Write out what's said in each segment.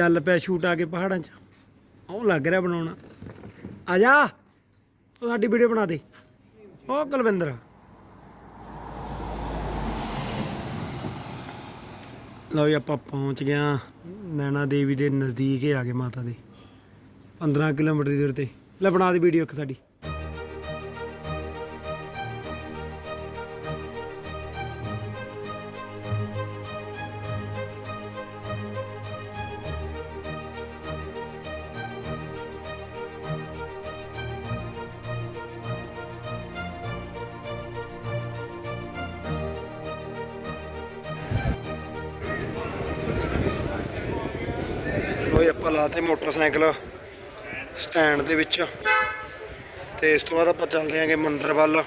ਚੱਲ ਪਿਆ ਸ਼ੂਟ ਆ ਕੇ ਪਹਾੜਾਂ 'ਚ। ਉਹ ਲੱਗ ਰਿਹਾ ਬਣਾਉਣਾ। ਆ ਜਾ। ਉਹ ਸਾਡੀ ਵੀਡੀਓ ਬਣਾ ਦੇ। ਉਹ ਕੁਲਵਿੰਦਰ। ਲਓ ਜੀ, ਆਪਾਂ ਪਹੁੰਚ ਗਿਆ ਨੈਣਾ ਦੇਵੀ ਦੇ ਨਜ਼ਦੀਕ ਹੀ ਆ ਗਏ ਮਾਤਾ ਦੇ। 15 ਕਿਲੋਮੀਟਰ ਦੀ ਦੂਰ ਤੇ। ਲੈ ਬਣਾ ਦੇ ਵੀਡੀਓ ਇੱਕ ਸਾਡੀ। ਲਾਤੇ ਮੋਟਰਸਾਈਕਲ ਸਟੈਂਡ ਦੇ ਵਿੱਚ। ਤੇ ਇਸ ਤੋਂ ਬਾਅਦ ਆਪਾਂ ਚੱਲਦੇ ਆਂਗੇ ਮੰਦਰ ਵੱਲ।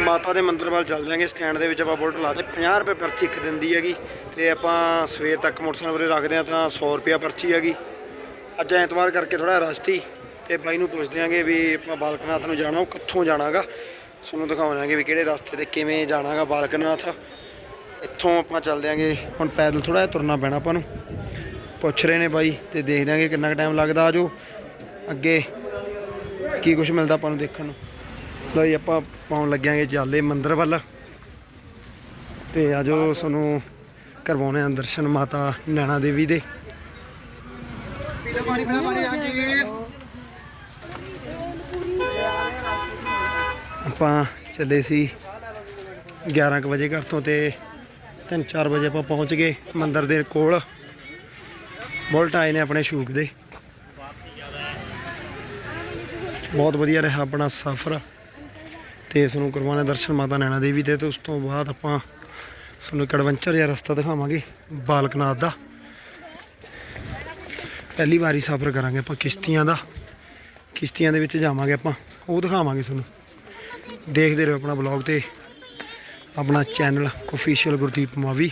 ਮਾਤਾ ਦੇ ਮੰਦਰ ਵੱਲ ਚੱਲ ਆਂਗੇ ਸਟੈਂਡ ਦੇ ਵਿੱਚ ਆਪਾਂ ਬੁਲਟ ਲਾਤੇ 50 ਰੁਪਏ ਪਰਚੀ ਇੱਕ ਦਿਨ ਦੀ ਹੈਗੀ। ਤੇ ਆਪਾਂ ਸਵੇਰ ਤੱਕ ਮੋਟਰਸਾਈਕਲ ਉਰੇ ਰੱਖਦੇ ਆ ਤਾਂ 100 ਰੁਪਿਆ ਪਰਚੀ ਹੈਗੀ। ਅੱਜ ਐਤਵਾਰ ਕਰਕੇ ਥੋੜਾ ਰਸਤੀ ਤੇ ਬਾਈ ਨੂੰ ਪੁੱਛਦੇ ਆਂਗੇ ਵੀ ਆਪਾਂ ਬਾਲਕਨਾਥ ਨੂੰ ਜਾਣਾ, ਉਹ ਕਿੱਥੋਂ ਜਾਣਾਗਾ? ਤੁਹਾਨੂੰ ਦਿਖਾਵਾਂਗੇ ਵੀ ਕਿਹੜੇ ਰਸਤੇ ਤੇ ਕਿਵੇਂ ਜਾਣਾਗਾ ਬਾਲਕਨਾਥ। ਇੱਥੋਂ ਆਪਾਂ ਚੱਲਦੇ ਆਂਗੇ ਹੁਣ ਪੈਦਲ ਥੋੜਾ ਜਿਹਾ ਤੁਰਨਾ ਪੈਣਾ ਆਪਾਂ ਨੂੰ। ਪੁੱਛ ਰਹੇ ਨੇ ਬਾਈ ਤੇ ਦੇਖਦੇ ਆਂਗੇ ਕਿੰਨਾ ਕੁ ਟਾਈਮ ਲੱਗਦਾ, ਆਜੋ। ਅੱਗੇ ਕੀ ਕੁਝ ਮਿਲਦਾ ਆਪਾਂ ਨੂੰ ਦੇਖਣ ਨੂੰ। ਲਓ ਜੀ, ਆਪਾਂ ਪਾਉਣ ਲੱਗਿਆਂਗੇ ਜਾਲੇ ਮੰਦਿਰ ਵੱਲ। ਤੇ ਆਜੋ ਤੁਹਾਨੂੰ ਕਰਵਾਉਣੇ ਆ ਦਰਸ਼ਨ ਮਾਤਾ ਨੈਣਾ ਦੇਵੀ ਦੇ। ਆਪਾਂ ਚੱਲੇ ਸੀ 11 ਕੁ ਵਜੇ ਘਰ ਤੋਂ ਤੇ 3-4 ਵਜੇ ਆਪਾਂ ਪਹੁੰਚ ਗਏ ਮੰਦਿਰ ਦੇ ਕੋਲ। ਬੁਲਟ ਆਏ ਨੇ ਆਪਣੇ ਸ਼ੂਕ ਦੇ। ਬਹੁਤ ਵਧੀਆ ਰਿਹਾ ਆਪਣਾ ਸਫ਼ਰ ਤੇ ਇਸ ਨੂੰ ਕਰਵਾਉਣਾ ਦਰਸ਼ਨ ਮਾਤਾ ਨੈਣਾ ਦੇਵੀ ਦੇ ਤੇ ਉਸ ਤੋਂ ਬਾਅਦ ਆਪਾਂ ਤੁਹਾਨੂੰ ਇੱਕ ਐਡਵੈਂਚਰ ਜਿਹਾ ਰਸਤਾ ਦਿਖਾਵਾਂਗੇ ਬਾਲਕਨਾਥ ਦਾ। ਪਹਿਲੀ ਵਾਰੀ ਸਫ਼ਰ ਕਰਾਂਗੇ ਆਪਾਂ ਕਿਸ਼ਤੀਆਂ ਦਾ। ਕਿਸ਼ਤੀਆਂ ਦੇ ਵਿੱਚ ਜਾਵਾਂਗੇ ਆਪਾਂ, ਉਹ ਦਿਖਾਵਾਂਗੇ ਤੁਹਾਨੂੰ। ਦੇਖਦੇ ਰਹੋ ਆਪਣਾ ਬਲੌਗ ਤੇ ਆਪਣਾ ਚੈਨਲ ਅਫੀਸ਼ੀਅਲ ਗੁਰਦੀਪ ਮਾਵੀ।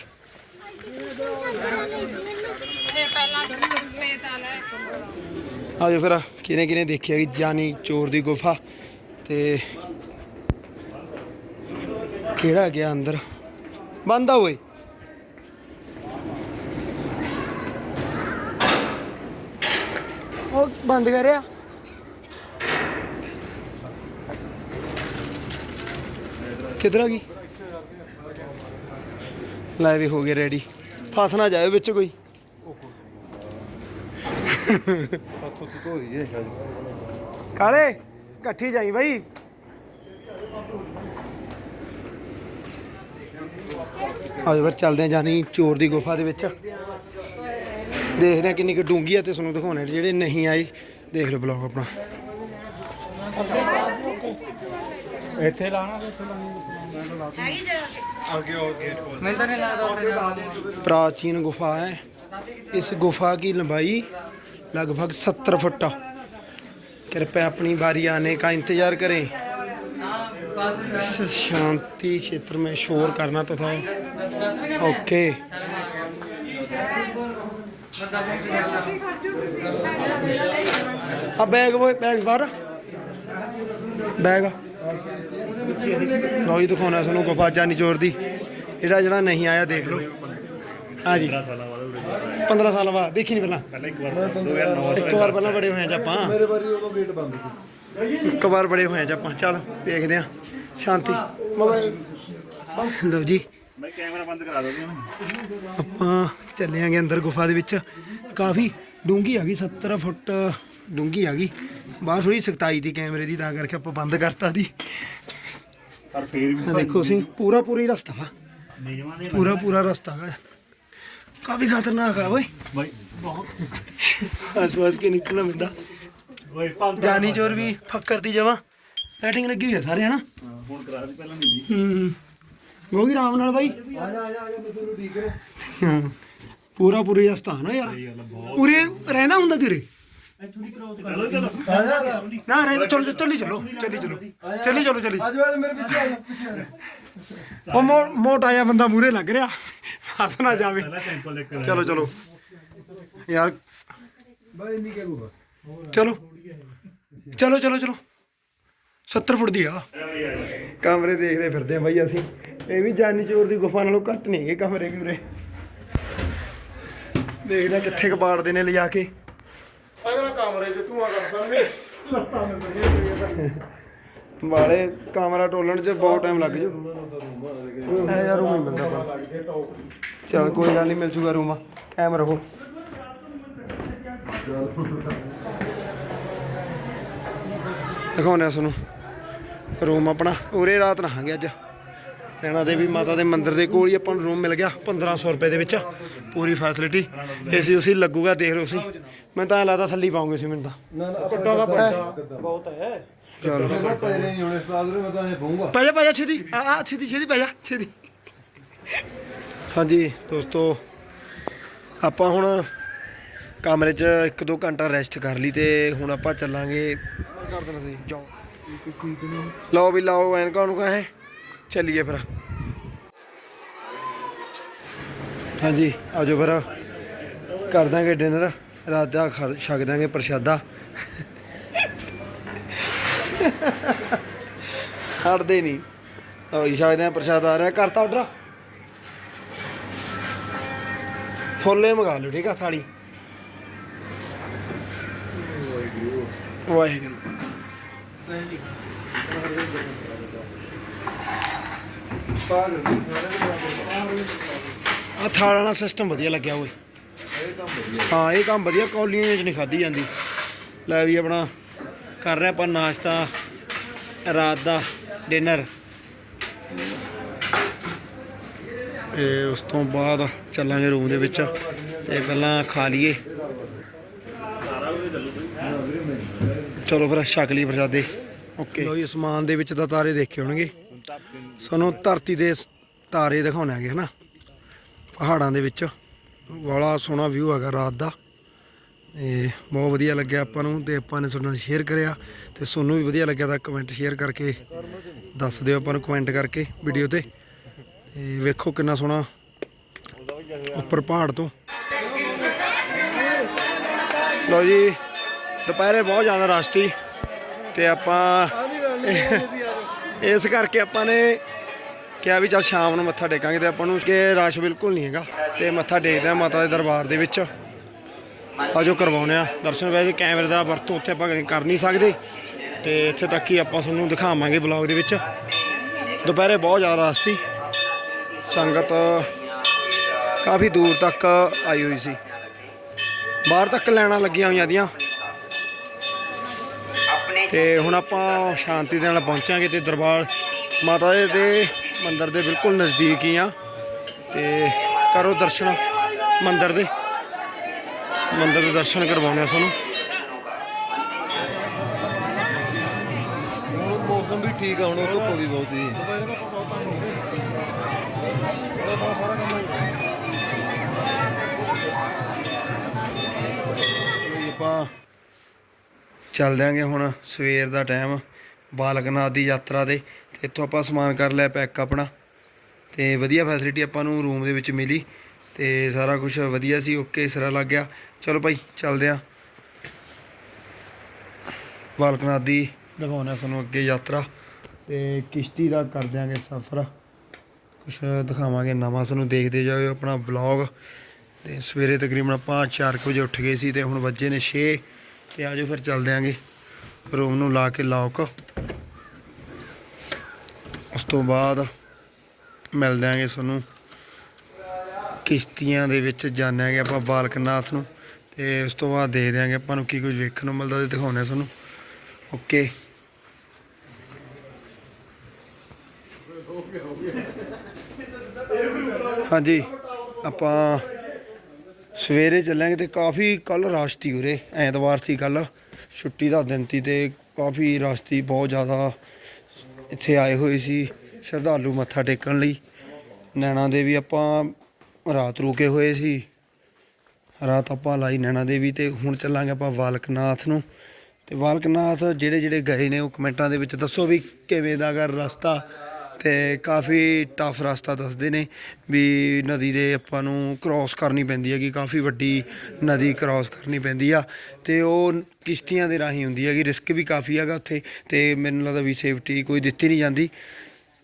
ਆਜੋ ਫਿਰ ਕਿਨੇ ਕਿਨੇ ਦੇਖਿਆ ਕਿ ਜਾਨੀ ਚੋਰ ਦੀ ਗੁਫਾ ਤੇ ਕਿਹੜਾ ਗਿਆ ਅੰਦਰ? ਬੰਦ ਆ ਓਏ। ਉਹ ਬੰਦ ਕਰਿਆ ਕਿੱਧਰ ਆ ਗਈ? ਲੈ ਵੀ ਹੋ ਗਏ ਰੈਡੀ ਫਸ ਨਾ ਜਾਏ ਵਿੱਚ ਕੋਈ। ਕਾਲੇ ਇਕੱਠੀ ਜਾਈ ਬਾਈ। ਆਜੋ ਵਰ ਚੱਲਦੇ ਆ ਚੋਰ ਦੀ ਗੁਫਾ ਦੇ ਵਿੱਚ। ਦੇਖਦੇ ਆ ਕਿੰਨੀ ਕੁ ਡੂੰਗੀ ਆ ਤੇ ਤੁਹਾਨੂੰ ਦਿਖਾਉਣੇ ਜਿਹੜੇ ਨਹੀਂ ਆਈ ਦੇਖ ਲਓ ਬਲੌਗ ਆਪਣਾ। ਇੱਥੇ ਲਾਣਾ ਇੱਥੇ ਲਾਣਾ ਹੈਗੀ ਜਗ੍ਹਾ ਅੱਗੇ ਹੋਰ ਗੇਟ ਕੋਲ ਮਿਲਦਾ ਨਹੀਂ ਲੱਗਦਾ ਪ੍ਰਾਚੀਨ ਗੁਫਾ ਹੈ। इस गुफा की लंबाई लगभग सत्तर फुट कृपया अपनी बारी आने का इंतजार करें इस शांति क्षेत्र में शोर करना तथा ओके अब बैग वो बैग बाहर बैग ਲਓ ਜੀ ਦਿਖਾਉਣਾ ਤੁਹਾਨੂੰ ਗੁਫਾ ਜਾਨੀ ਚੋਰ ਦੀ ਜਿਹੜਾ ਜਿਹੜਾ ਨਹੀਂ ਆਇਆ ਦੇਖ ਲਓ ਹਾਂਜੀ 15 ਸਾਲ ਬਾਅਦ ਦੇਖੀ ਨਹੀਂ ਪਹਿਲਾਂ। ਪਹਿਲਾਂ ਇੱਕ ਵਾਰ ਇੱਕ ਵਾਰ ਪਹਿਲਾਂ ਬੜੇ ਹੋਏ ਆ ਆਪਾਂ। ਮੇਰੇ ਵਾਰੀ ਉਦੋਂ ਗੇਟ ਬੰਦ ਸੀ ਇੱਕ ਵਾਰ ਬੜੇ ਹੋਏ ਆ ਆਪਾਂ। ਚੱਲ ਦੇਖਦੇ ਆ ਸ਼ਾਂਤੀ। ਮੋਬਾਈਲ ਲਓ ਜੀ। ਮੈਂ ਕੈਮਰਾ ਬੰਦ ਕਰਾ ਨਾ ਆਪਾਂ ਚੱਲੇ ਆਂਗੇ ਅੰਦਰ ਗੁਫਾ ਦੇ ਵਿੱਚ। ਕਾਫੀ ਡੂੰਗੀ ਆ ਗਈ 70 ਫੁੱਟ ਡੂੰਗੀ ਆ ਗਈ। ਬਾਹਰ ਥੋੜੀ ਸਖਤਾਈ ਦੀ ਕੈਮਰੇ ਦੀ ਤਾਂ ਕਰਕੇ ਆਪਾਂ ਬੰਦ ਕਰਤਾ ਦੀ। ਪਰ ਫੇਰ ਵੀ ਆਹ ਦੇਖੋ ਸੀ ਪੂਰਾ ਪੂਰੀ ਰਸਤਾ ਵਾ। ਪੂਰਾ ਪੂਰਾ ਰਸਤਾ ਹੈ ਕਾਫੀ ਖਤਰਨਾਕ ਆ ਓਏ। ਬਾਈ। ਬਹੁਤ ਆਸ-ਪਾਸ ਕੇ ਨਿਕਲਣਾ ਪੈਂਦਾ ਓਏ ਪੰਜ ਜਾਨੀ ਚੋਰ ਵੀ ਫੱਕਰ ਦੀ ਜਮਾ ਲਾਈਟਿੰਗ ਲੱਗੀ ਹੋਈ ਆ ਸਾਰੇ ਹਨਾ? ਹੁਣ ਕਰਾ ਦੀ ਪਹਿਲਾਂ ਮਿਲੀ। ਹੂੰ ਗੋਗੀ ਰਾਮ ਨਾਲ ਬਾਈ। ਆ ਜਾ ਆ ਜਾ ਆ ਜਾ ਮੈਨੂੰ ਠੀਕ ਹੈ। ਪੂਰਾ ਪੂਰੀ ਰਸਤਾ ਨਾ ਯਾਰ। ਸਹੀ ਗੱਲ ਆ, ਬਹੁਤ ਚਲੋ ਚਲੋ। ਨਾ ਚਲੋ ਚੱਲੀ ਚਲੋ ਚੱਲੀ ਚਲੋ ਚੱਲੀ ਚਲੋ ਚੱਲੀ। ਆਜੋ ਆਜੋ ਮੇਰੇ ਪਿੱਛੇ ਆ ਜਾ ਪਿੱਛੇ ਆ ਜਾ ਉਹ ਮੋ- ਮੋਟਾ ਜਿਹਾ ਬੰਦਾ ਮੂਰੇ ਲੱਗ ਰਿਹਾ। ਹੱਸ ਨਾ ਜਾਵੇ। ਚਲੋ ਚਲੋ। ਯਾਰ। ਬਾਈ ਇੰਨੀ ਕਿਆ ਹੋਊਗਾ ਚਲੋ। ਚਲੋ ਚਲੋ ਚਲੋ। 70 ਫੁੱਟ ਦੀ ਆ। ਕਮਰੇ ਦੇਖਦੇ ਫਿਰਦੇ ਆ ਬਾਈ ਅਸੀਂ। ਇਹ ਵੀ ਜਾਨੀ ਚੋਰ ਦੀ ਗੁਫਾ ਨਾਲੋਂ ਘੱਟ ਨਹੀਂ ਹੈਗੇ ਕਮਰੇ ਵੀ ਉਰੇ ਦੇਖਦਾ ਕਿੱਥੇ ਕਪਾੜਦੇ ਨੇ ਲਿਜਾ ਕੇ। ਕਮਰੇ 'ਚ ਧੂਆ ਕਰਦਾ ਨੇ ਲੱਤਾਂ ਮੇ ਬੜੀਆਂ ਵਾਲੇ ਕਮਰਾ ਟੋਲਣ 'ਚ ਬਹੁਤ ਟਾਈਮ ਲੱਗ ਜੂ। ਐ ਯਾਰ ਰੂਮ ਹੀ ਮਿਲਦਾ ਪਰ ਚਲ ਕੋਈ ਗੱਲ ਨਹੀਂ ਮਿਲ ਜੂਗਾ ਰੂਮ। ਕਾਇਮ ਰਹੋ ਦਿਖਾਉਂਦੇ ਆ ਤੁਹਾਨੂੰ। ਰੂਮ ਆਪਣਾ। ਉਰੇ ਰਾਤ ਰਹਾਂਗੇ ਅੱਜ। ਨੈਣਾ ਦੇਵੀ ਮਾਤਾ ਦੇ ਮੰਦਿਰ ਦੇ ਕੋਲ ਹੀ ਆਪਾਂ ਨੂੰ ਰੂਮ ਮਿਲ ਗਿਆ 1500 ਰੁਪਏ ਦੇ ਵਿੱਚ ਪੂਰੀ ਫੈਸਿਲਿਟੀ ਏਸੀ ਉਸੀ ਲੱਗੂਗਾ ਦੇਖ ਲਓ ਸੀ ਮੈਂ ਤਾਂ ਐਂ ਲੱਗਦਾ ਥੱਲੀ ਪਾਉਂਗੇ ਸੀ ਮੈਨੂੰ ਤਾਂ। ਨਾ ਨਾ ਕੱਟਾ ਦਾ ਪੜਾ ਬਹੁਤ ਹੈ। ਚਲੋ। ਮੈਂ ਪੈਰੇ ਨਹੀਂ ਹੋਣੇ ਸਾਧ ਨੂੰ ਮੈਂ ਤਾਂ ਇਹ ਪਊਂਗਾ ਪੈ ਜਾ ਪੈ ਜਾ ਛੇਤੀ। ਆ ਆ ਛੇਤੀ ਛੇਤੀ ਪੈ ਜਾ ਛੇਤੀ। ਹਾਂਜੀ ਦੋਸਤੋ ਆਪਾਂ ਹੁਣ ਕਮਰੇ 'ਚ 1-2 ਘੰਟਾ ਰੈਸਟ ਕਰ ਲਈ ਤੇ ਹੁਣ ਆਪਾਂ ਚੱਲਾਂਗੇ। ਕਰ ਦੇਣਾ ਸੀ ਜਾਓ। ਲਓ ਵੀ ਲਾਓ ਐਨਕਾਂ ਨੂੰ ਕਹੇ। ਚੱਲੀਏ ਫਿਰ। ਹਾਂਜੀ, ਆਜੋ ਫਿਰ। ਕਰ ਦਾਂਗੇ ਡਿਨਰ ਰਾਤ ਦਾ ਛਕ ਦਾਂਗੇ ਪ੍ਰਸ਼ਾਦਾ। ਹਟਦੇ ਨਹੀਂ। ਉਹ ਇਸ਼ਾਰੇ ਪ੍ਰਸ਼ਾਦ ਆ ਰਿਹਾ। ਕਰਤਾ ਆਰਡਰ ਛੋਲੇ ਮੰਗਾ ਲਓ, ਠੀਕ ਆ, ਥਾਲੀ। ਵਾਹਿਗੁਰੂ ਵਾਹਿਗੁਰੂ। ਆ ਥਾਲ ਵਾਲਾ ਸਿਸਟਮ ਵਧੀਆ ਲੱਗਿਆ ਓਏ। ਹਾਂ, ਇਹ ਕੰਮ ਵਧੀਆ, ਕੌਲੀਆਂ ਵਿੱਚ ਨਹੀਂ ਖਾਧੀ ਜਾਂਦੀ। ਲੈ ਵੀ ਆਪਣਾ ਕਰ ਰਹੇ ਆਪਾਂ ਨਾਸ਼ਤਾ, ਰਾਤ ਦਾ ਡਿਨਰ ਤੇ ਉਸ ਤੋਂ ਬਾਅਦ ਚੱਲਾਂਗੇ ਰੂਮ ਦੇ ਵਿੱਚ ਤੇ ਪਹਿਲਾਂ ਖਾ ਲਈਏ। ਚਲੋ ਫਿਰ, ਛਕ ਲਈ ਪ੍ਰਸ਼ਾਦੇ। ਓਕੇ ਲੋ ਜੀ ਅਸਮਾਨ ਦੇ ਵਿੱਚ ਤਾਂ ਤਾਰੇ ਦੇਖੇ ਹੋਣਗੇ। ਸਾਨੂੰ ਧਰਤੀ ਦੇ ਤਾਰੇ ਦਿਖਾਉਣੇ ਹੈਗੇ ਹਨਾ। ਪਹਾੜਾਂ ਦੇ ਵਿੱਚ। ਬੜਾ ਸੋਹਣਾ ਵਿਊ ਹੈਗਾ ਰਾਤ ਦਾ। ਇਹ ਬਹੁਤ ਵਧੀਆ ਲੱਗਿਆ ਆਪਾਂ ਨੂੰ ਤੇ ਆਪਾਂ ਨੇ ਤੁਹਾਡੇ ਨਾਲ ਸ਼ੇਅਰ ਕਰਿਆ। ਤੇ ਤੁਹਾਨੂੰ ਵੀ ਵਧੀਆ ਲੱਗਿਆ ਤਾਂ ਕਮੈਂਟ ਸ਼ੇਅਰ ਕਰਕੇ ਦੱਸ ਦਿਓ ਆਪਾਂ ਨੂੰ ਕਮੈਂਟ ਕਰਕੇ ਵੀਡੀਓ ਤੇ। ਤੇ ਵੇਖੋ ਕਿੰਨਾ ਸੋਹਣਾ ਉੱਪਰ ਪਹਾੜ ਤੋਂ। ਲਓ ਜੀ, ਦੁਪਹਿਰੇ ਬਹੁਤ ਜ਼ਿਆਦਾ ਰਸ਼ ਸੀ ਤੇ ਆਪਾਂ ਇਸ ਕਰਕੇ ਆਪਾਂ ਨੇ ਕਿਹਾ ਵੀ ਚੱਲ ਸ਼ਾਮ ਨੂੰ ਮੱਥਾ ਟੇਕਾਂਗੇ ਤੇ ਆਪਾਂ ਨੂੰ ਕਿ ਰਸ਼ ਬਿਲਕੁਲ ਨਹੀਂ ਹੈਗਾ ਤੇ ਮੱਥਾ ਟੇਕਦੇ ਆ ਮਾਤਾ ਦੇ ਦਰਬਾਰ ਦੇ ਵਿੱਚ। ਆਜੋ ਕਰਵਾਉਨੇ ਆ ਦਰਸ਼ਨ ਵੈਸੇ ਕੈਮਰੇ ਦਾ ਵਰਤੋਂ ਉੱਥੇ ਆਪਾਂ ਕਰ ਨਹੀਂ ਸਕਦੇ ਤੇ ਇੱਥੇ ਤੱਕ ਹੀ ਆਪਾਂ ਤੁਹਾਨੂੰ ਦਿਖਾਵਾਂਗੇ ਬਲੌਗ ਦੇ ਵਿੱਚ। ਦੁਪਹਿਰੇ ਬਹੁਤ ਜ਼ਿਆਦਾ ਰਸ਼ ਸੀ। ਸੰਗਤ ਕਾਫੀ ਦੂਰ ਤੱਕ ਆਈ ਹੋਈ ਸੀ। ਬਾਹਰ ਤੱਕ ਲੈਣਾ ਲੱਗੀਆਂ ਹੋਈਆਂ ਦੀਆਂ। ਤੇ ਹੁਣ ਆਪਾਂ ਸ਼ਾਂਤੀ ਦੇ ਨਾਲ ਪਹੁੰਚਾਂਗੇ ਤੇ ਦਰਬਾਰ ਮਾਤਾ ਦੇ ਦੇ ਮੰਦਿਰ ਦੇ ਬਿਲਕੁਲ ਨਜ਼ਦੀਕ ਹੀ ਆ। ਤੇ ਕਰੋ ਦਰਸ਼ਨ ਮੰਦਿਰ ਦੇ। ਮੰਦਿਰ ਦੇ ਦਰਸ਼ਨ ਕਰਵਾਉਣੇ ਆ ਤੁਹਾਨੂੰ। ਹੁਣ ਮੌਸਮ ਵੀ ਠੀਕ ਆ ਹੁਣ ਧੁੱਪ ਵੀ ਬਹੁਤ ਹੀ। ਆਪਾਂ ਚੱਲ ਦਿਆਂਗੇ ਹੁਣ ਸਵੇਰ ਦਾ ਟਾਈਮ, ਬਾਲਕਨਾਥ ਦੀ ਯਾਤਰਾ ਦੇ ਤੇ ਇੱਥੋਂ ਆਪਾਂ ਸਮਾਨ ਕਰ ਲਿਆ ਪੈਕ ਆਪਣਾ। ਤੇ ਵਧੀਆ ਫੈਸਿਲਿਟੀ ਆਪਾਂ ਨੂੰ ਰੂਮ ਦੇ ਵਿੱਚ ਮਿਲੀ, ਤੇ ਸਾਰਾ ਕੁਝ ਵਧੀਆ ਸੀ ਓਕੇ ਸਿਰਾ ਲੱਗ ਗਿਆ। ਚਲੋ ਭਾਈ, ਚੱਲਦੇ ਆਂ। ਬਾਲਕਨਾਥ ਦੀ ਦਿਖਾਉਣਾ ਸਾਨੂੰ ਅੱਗੇ ਯਾਤਰਾ, ਤੇ ਕਿਸ਼ਤੀ ਦਾ ਕਰ ਦਿਆਂਗੇ ਸਫ਼ਰ। ਕੁਝ ਦਿਖਾਵਾਂਗੇ ਨਵਾਂ, ਸਾਨੂੰ ਦੇਖਦੇ ਜਾਓ ਆਪਣਾ ਬਲੌਗ ਤੇ ਸਵੇਰੇ ਤਕਰੀਬਨ ਆਪਾਂ 4 ਵਜੇ ਉੱਠ ਗਏ ਸੀ, ਤੇ ਹੁਣ ਵੱਜੇ ਨੇ 6 ਤੇ ਆਜੋ ਫਿਰ ਚੱਲਦੇ ਆਂਗੇ। ਰੂਮ ਨੂੰ ਲਾ ਕੇ ਲੌਕ ਉਸ ਤੋਂ ਬਾਅਦ ਮਿਲਦੇ ਆਂਗੇ ਤੁਹਾਨੂੰ ਕਿਸ਼ਤੀਆਂ ਦੇ ਵਿੱਚ ਜਾਣਾਂਗੇ ਆਪਾਂ ਬਾਲਕਨਾਥ ਨੂੰ। ਤੇ ਉਸ ਤੋਂ ਬਾਅਦ ਦੇ ਦਿਆਂਗੇ ਆਪਾਂ ਨੂੰ ਕੀ ਕੁਝ ਵੇਖਣ ਨੂੰ ਮਿਲਦਾ ਤੇ ਦਿਖਾਉਂਦੇ ਆ ਤੁਹਾਨੂੰ। ਓਕੇ ਹਾਂਜੀ। ਆਪਾਂ ਸਵੇਰੇ ਚੱਲਾਂਗੇ ਤੇ ਕਾਫੀ ਕੱਲ ਰਸ਼ ਤੀ ਉਰੇ, ਐਤਵਾਰ ਸੀ ਕੱਲ ਛੁੱਟੀ ਦਾ ਦਿਨ ਸੀ ਤੇ ਕਾਫੀ ਰਸ਼ ਤੀ ਬਹੁਤ ਜ਼ਿਆਦਾ ਇੱਥੇ ਆਏ ਹੋਏ ਸੀ ਸ਼ਰਧਾਲੂ ਮੱਥਾ ਟੇਕਣ ਲਈ। ਨੈਣਾ ਦੇਵੀ ਆਪਾਂ ਰਾਤ ਰੁਕੇ ਹੋਏ ਸੀ। ਰਾਤ ਆਪਾਂ ਲਾਈ ਨੈਣਾ ਦੇਵੀ ਤੇ ਹੁਣ ਚੱਲਾਂਗੇ ਆਪਾਂ ਵਾਲਕਨਾਥ ਨੂੰ। ਤੇ ਵਾਲਕਨਾਥ ਜਿਹੜੇ ਜਿਹੜੇ ਗਏ ਨੇ ਉਹ ਕਮੈਂਟਾਂ ਦੇ ਵਿੱਚ ਦੱਸੋ ਵੀ ਕਿਵੇਂ ਦਾ ਗਾ ਰਸਤਾ। ਤੇ ਕਾਫੀ ਟਫ ਰਸਤਾ ਦੱਸਦੇ ਨੇ ਵੀ ਨਦੀ ਦੇ ਆਪਾਂ ਨੂੰ ਕ੍ਰਾਸ ਕਰਨੀ ਪੈਂਦੀ ਹੈਗੀ, ਕਾਫੀ ਵੱਡੀ ਨਦੀ ਕ੍ਰਾਸ ਕਰਨੀ ਪੈਂਦੀ ਆ ਤੇ ਉਹ ਕਿਸ਼ਤੀਆਂ ਦੇ ਰਾਹੀਂ ਹੁੰਦੀ ਹੈਗੀ ਰਿਸਕ ਵੀ ਕਾਫੀ ਹੈਗਾ ਉੱਥੇ ਤੇ ਮੈਨੂੰ ਲੱਗਦਾ ਵੀ ਸੇਫਟੀ ਕੋਈ ਦਿੱਤੀ ਨਹੀਂ ਜਾਂਦੀ।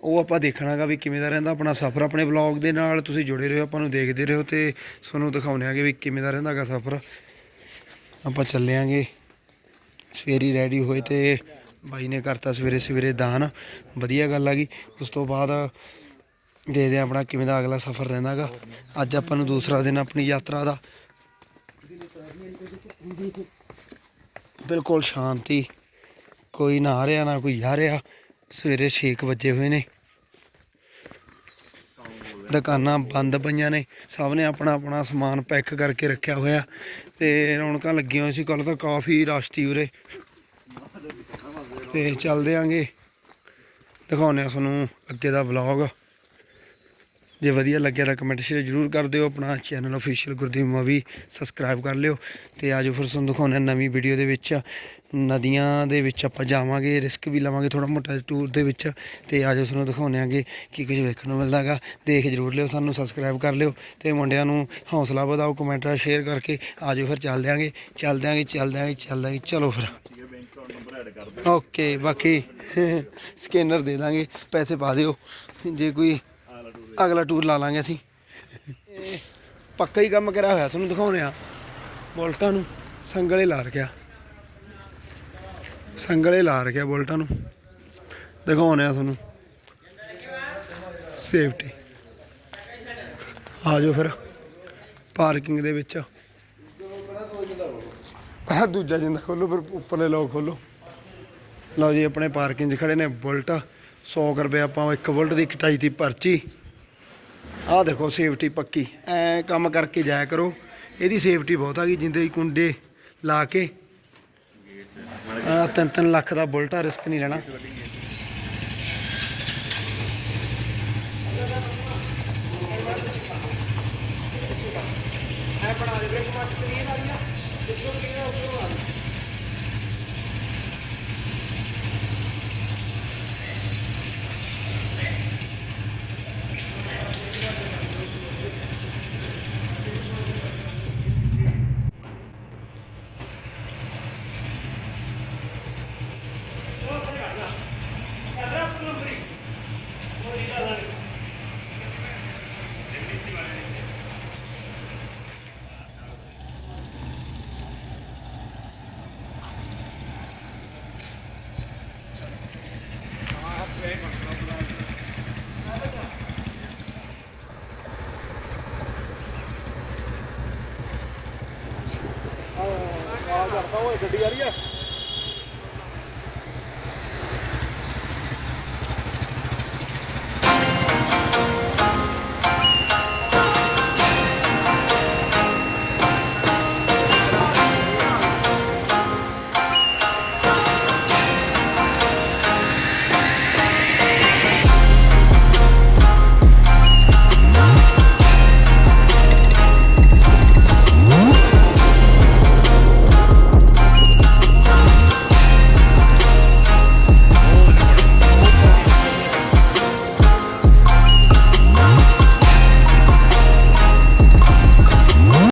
ਉਹ ਆਪਾਂ ਦੇਖਣਾਗਾ ਵੀ ਕਿਵੇਂ ਦਾ ਰਹਿੰਦਾ ਆਪਣਾ ਸਫ਼ਰ, ਆਪਣੇ ਵਲੌਗ ਦੇ ਨਾਲ ਤੁਸੀਂ ਜੁੜੇ ਰਹੋ, ਆਪਾਂ ਨੂੰ ਦੇਖਦੇ ਰਹੋ ਤੇ ਤੁਹਾਨੂੰ ਦਿਖਾਉਂਦੇ ਆਂਗੇ ਵੀ ਕਿਵੇਂ ਦਾ ਰਹਿੰਦਾਗਾ ਸਫ਼ਰ। ਆਪਾਂ ਚੱਲਿਆਂਗੇ ਸਵੇਰੀ ਰੈਡੀ ਹੋਏ ਤੇ ਬਾਈ ਨੇ ਕਰਤਾ ਸਵੇਰੇ ਸਵੇਰੇ ਦਾਨ, ਵਧੀਆ ਗੱਲ ਆ ਗਈ। ਉਸ ਤੋਂ ਬਾਅਦ ਦੇਖਦੇ ਹਾਂ ਆਪਣਾ ਕਿਵੇਂ ਦਾ ਅਗਲਾ ਸਫ਼ਰ ਰਹਿੰਦਾਗਾ ਅੱਜ ਆਪਾਂ ਨੂੰ ਦੂਸਰਾ ਦਿਨ ਆਪਣੀ ਯਾਤਰਾ ਦਾ। ਬਿਲਕੁਲ ਸ਼ਾਂਤੀ। ਕੋਈ ਨਾ ਰਿਹਾ, ਨਾ ਕੋਈ ਆ ਰਿਹਾ। ਸਵੇਰੇ 6 ਵਜੇ ਹੋਏ ਨੇ। ਦੁਕਾਨਾਂ ਬੰਦ ਪਈਆਂ ਨੇ। ਸਭ ਨੇ ਆਪਣਾ ਆਪਣਾ ਸਮਾਨ ਪੈਕ ਕਰਕੇ ਰੱਖਿਆ ਹੋਇਆ। ਤੇ ਰੌਣਕਾਂ ਲੱਗੀਆਂ ਹੋਈਆਂ ਸੀ। ਕੱਲ ਤਾਂ ਕਾਫੀ ਰਸ਼ ਸੀ ਉਰੇ। ਤੇ ਚੱਲਦੇ ਆਂਗੇ। ਦਿਖਾਉਂਦੇ ਆ ਤੁਹਾਨੂੰ ਅੱਗੇ ਦਾ ਵਲੌਗ ਜੇ ਵਧੀਆ ਲੱਗਿਆ ਤਾਂ ਕਮੈਂਟ ਸ਼ੇਅਰ ਜਰੂਰ ਕਰ ਦਿਓ। ਆਪਣਾ channel official Gurdeep movie subscribe ਕਰ ਲਿਓ। ਤੇ ਆਜੋ ਫਿਰ ਤੁਹਾਨੂੰ ਦਿਖਾਉਂਦੇ ਹਾਂ ਨਵੀਂ ਵੀਡੀਓ ਦੇ ਵਿੱਚ। ਨਦੀਆਂ ਦੇ ਵਿੱਚ ਆਪਾਂ ਜਾਵਾਂਗੇ ਰਿਸਕ ਵੀ ਲਵਾਂਗੇ ਥੋੜਾ ਮੋਟਾ ਟੂਰ ਦੇ ਵਿੱਚ ਤੇ ਆਜੋ ਤੁਹਾਨੂੰ ਦਿਖਾਉਂਦੇ ਆਂਗੇ ਕੀ ਕੁਝ ਵੇਖਣ ਨੂੰ ਮਿਲਦਾਗਾ ਦੇਖ ਜਰੂਰ ਲਿਓ ਸਾਨੂੰ ਸਬਸਕ੍ਰਾਈਬ ਕਰ ਲਿਓ ਤੇ ਮੁੰਡਿਆਂ ਨੂੰ ਹੌਸਲਾ ਵਧਾਓ ਕਮੈਂਟ ਸ਼ੇਅਰ ਕਰਕੇ ਆਜੋ ਫਿਰ ਚੱਲ ਦਿਆਂਗੇ ਚੱਲ ਦਿਆਂਗੇ ਚੱਲ ਦਿਆਂਗੇ ਚੱਲ ਦਿਆਂਗੇ ਚਲੋ ਫਿਰ। ਓਕੇ ਬਾਕੀ ਸਕੈਨਰ ਦੇ ਦਾਂਗੇ, ਪੈਸੇ ਪਾ ਦਿਓ, ਜੇ ਕੋਈ ਅਗਲਾ ਟੂਰ ਲਾ ਲਾਂਗੇ ਅਸੀਂ। ਪੱਕਾ ਹੀ ਕੰਮ ਕਰਿਆ ਹੋਇਆ, ਤੁਹਾਨੂੰ ਦਿਖਾਉਣੇ ਆ। ਬੋਲਟਾਂ ਨੂੰ ਸੰਗਲੇ ਲਾ ਰਖਿਆ। ਸੰਗਲੇ ਲਾ ਰਖਿਆ ਬੁਲਟਾਂ ਨੂੰ। ਦਿਖਾਉਣੇ ਆ ਤੁਹਾਨੂੰ। ਸੇਫਟੀ ਆ ਜਾਓ ਫਿਰ। ਪਾਰਕਿੰਗ ਦੇ ਵਿੱਚ। ਆਹ ਦੂਜਾ ਜਿੰਦਾ ਖੋਲੋ ਫਿਰ, ਉੱਪਰਲੇ ਲੋਕ ਖੋਲੋ। ਲਓ ਜੀ, ਆਪਣੇ ਪਾਰਕਿੰਗ 'ਚ ਖੜੇ ਨੇ ਬੁਲਟ। 100 ਕੁ ਰੁਪਏ ਆਪਾਂ ਇੱਕ ਬੁਲਟ ਦੀ ਕਟਾਈ ਦੀ ਪਰਚੀ। ਆਹ ਦੇਖੋ ਸੇਫਟੀ ਪੱਕੀ। ਐ ਕੰਮ ਕਰਕੇ ਜਾਇਆ ਕਰੋ। ਇਹਦੀ ਸੇਫਟੀ ਬਹੁਤ ਆ ਗਈ, ਜਿੰਦੇ ਕੁੰਡੇ ਲਾ ਕੇ। 3-3 ਲੱਖ ਦਾ ਬੁਲਟ ਆ, ਰਿਸਕ ਨਹੀਂ ਲੈਣਾ। ਮੈਂ ਬਣਾ ਦੇ ਵੀਰੇ ਕੁਮਾਰ ਕਲੀਨ ਵਾਲੀਆਂ ਪਿੱਛੋਂ ਕਲੀਨ ਉੱਪਰੋਂ ਆ। ਕਰਦਾ ਓਏ ਗੱਡੀ ਆ ਰਹੀ ਹੈ।